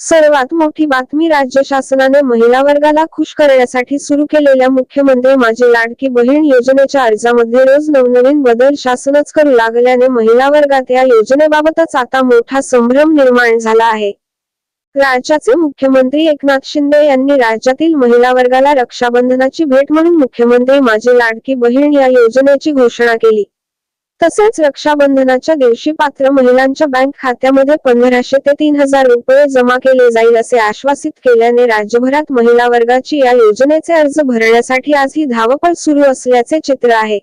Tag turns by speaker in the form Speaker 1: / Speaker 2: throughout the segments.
Speaker 1: सर्वात मोठी बातमी राज्य शासनाने महिला वर्गाला खुश करण्यासाठी सुरू केलेल्या मुख्यमंत्री माझी लाडकी बहीण योजनेच्या अर्जामध्ये रोज नवनवीन बदल शासनच करू लागल्याने महिला वर्गात या योजनेबाबतच आता मोठा संभ्रम निर्माण झाला आहे. राज्याचे मुख्यमंत्री एकनाथ शिंदे यांनी राज्यातील महिला वर्गाला रक्षाबंधनाची भेट म्हणून मुख्यमंत्री माझी लाडकी बहीण या योजनेची घोषणा केली. तसेच रक्षाबंधनाच्या दिवशी पात्र महिलांच्या बँक खात्यामध्ये पंधराशे ते तीन हजार रुपये जमा केले जाईल असे आश्वासित केल्याने राज्यभरात महिला वर्गाची या योजनेचे अर्ज भरण्यासाठी आज ही धावपळ सुरू असल्याचे चित्र आहे.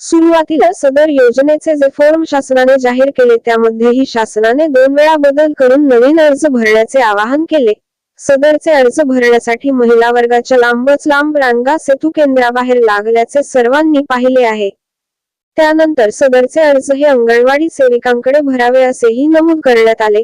Speaker 1: सुरुवातीला सदर योजनेचे जे फॉर्म शासनाने जाहीर केले त्यामध्येही शासनाने दोन वेळा बदल करून नवीन अर्ज भरण्याचे आवाहन केले. सदरचे अर्ज भरण्यासाठी महिला वर्गाच्या लांबच लांब रांगा सेतू केंद्राबाहेर लागल्याचे सर्वांनी पाहिले आहे. त्यानंतर सदरचे अर्ज हे अंगणवाडी सेविकांकडे भरावे असेही नमूद करण्यात आले.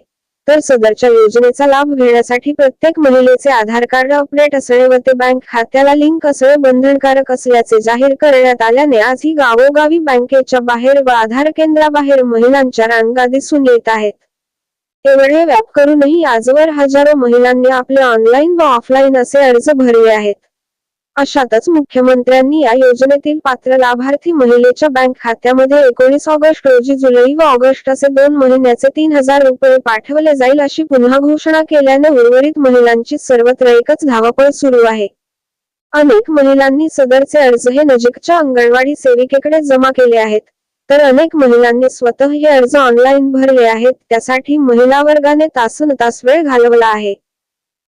Speaker 1: तर सदरच्या योजनेचा लाभ घेण्यासाठी प्रत्येक महिलेचे आधार कार्ड अपडेट असणे व ते बँक खात्याला लिंक असणे बंधनकारक असल्याचे जाहीर करण्यात आल्याने आज ही गावोगावी बँकेच्या बाहेर व आधार केंद्राबाहेर महिलांच्या रांगा दिसून येत आहेत. एवढे व्याप करूनही आजवर हजारो महिलांनी आपले ऑनलाईन व ऑफलाईन असे अर्ज भरले आहेत. अशातच मुख्यमंत्र्यांनी या योजनेतील पात्र लाभार्थी महिलेच्या बँक खात्यामध्ये एकोणीस ऑगस्ट रोजी जुलै व ऑगस्ट असे दोन महिन्याचे तीन हजार रुपये पाठवले जाईल अशी पुन्हा घोषणा केल्याने उर्वरित महिलांची सर्वत्र एकच धावपळ सुरू आहे. अनेक महिलांनी सदरचे अर्ज हे नजीकच्या अंगणवाडी सेविकेकडे जमा केले आहेत. तर अनेक महिलांनी स्वतः हे अर्ज ऑनलाईन भरले आहेत. त्यासाठी महिला वर्गाने तासन तास वेळ घालवला आहे.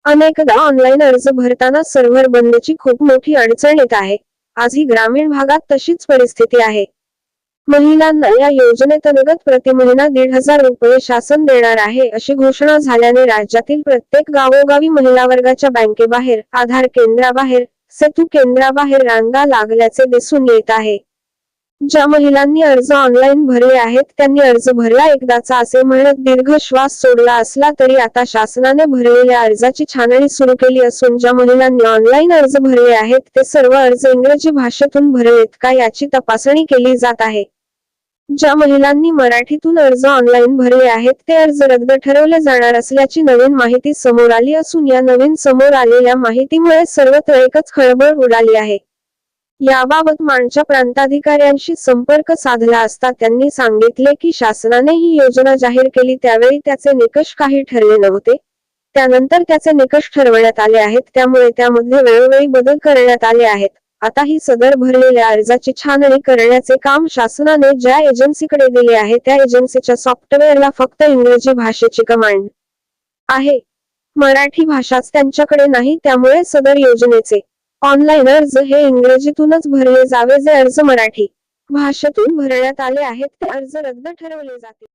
Speaker 1: अनेकदा ऑनलाईन अर्ज भरताना सर्व्हर बंदची खूप मोठी अडचण येत आहे. आजही ग्रामीण भागात तशीच परिस्थिती आहे. महिलांना या योजनेतर्गत प्रति महिना दीड हजार रुपये शासन देणार आहे अशी घोषणा झाल्याने राज्यातील प्रत्येक गावोगावी महिला वर्गाच्या बँकेबाहेर आधार केंद्राबाहेर सेतू केंद्राबाहेर रांगा लागल्याचे दिसून येत आहे. ज्या महिलांनी अर्ज ऑनलाईन भरले आहेत त्यांनी अर्ज भरला एकदाचा असे म्हणत दीर्घ श्वास सोडला असला तरी आता शासनाने भरलेल्या अर्जाची छाननी सुरू केली असून ज्या महिलांनी ऑनलाईन अर्ज भरले आहेत ते सर्व अर्ज इंग्रजी भाषेतून भरलेत का याची तपासणी केली जात आहे. ज्या महिलांनी मराठीतून अर्ज ऑनलाईन भरले आहेत ते अर्ज रद्द ठरवले जाणार असल्याची नवीन माहिती समोर आली असून या नवीन समोर आलेल्या माहितीमुळे सर्वत्र एकच खळबळ उडाली आहे. याबाबत माणच्या प्रांताधिकाऱ्यांशी संपर्क साधला असता त्यांनी सांगितले की शासनाने ही योजना जाहीर केली. त्यावेळी त्याचे निकष काही ठरले नव्हते. त्यानंतर त्याचे निकष ठरवण्यात आले आहेत. त्यामुळे त्यामध्ये वेळोवेळी बदल करण्यात आले आहेत. आता ही सदर भरलेल्या अर्जाची छाननी करण्याचे काम शासनाने ज्या एजन्सीकडे दिले आहे त्या एजन्सीच्या सॉफ्टवेअरला फक्त इंग्रजी भाषेची कमांड आहे. मराठी भाषाच त्यांच्याकडे नाही त्यामुळे सदर योजनेचे ऑनलाईन अर्ज हे इंग्रजीतूनच भरले जावे जे अर्ज मराठी भाषेतून भरण्यात आले आहेत ते अर्ज रद्द ठरवले जातील.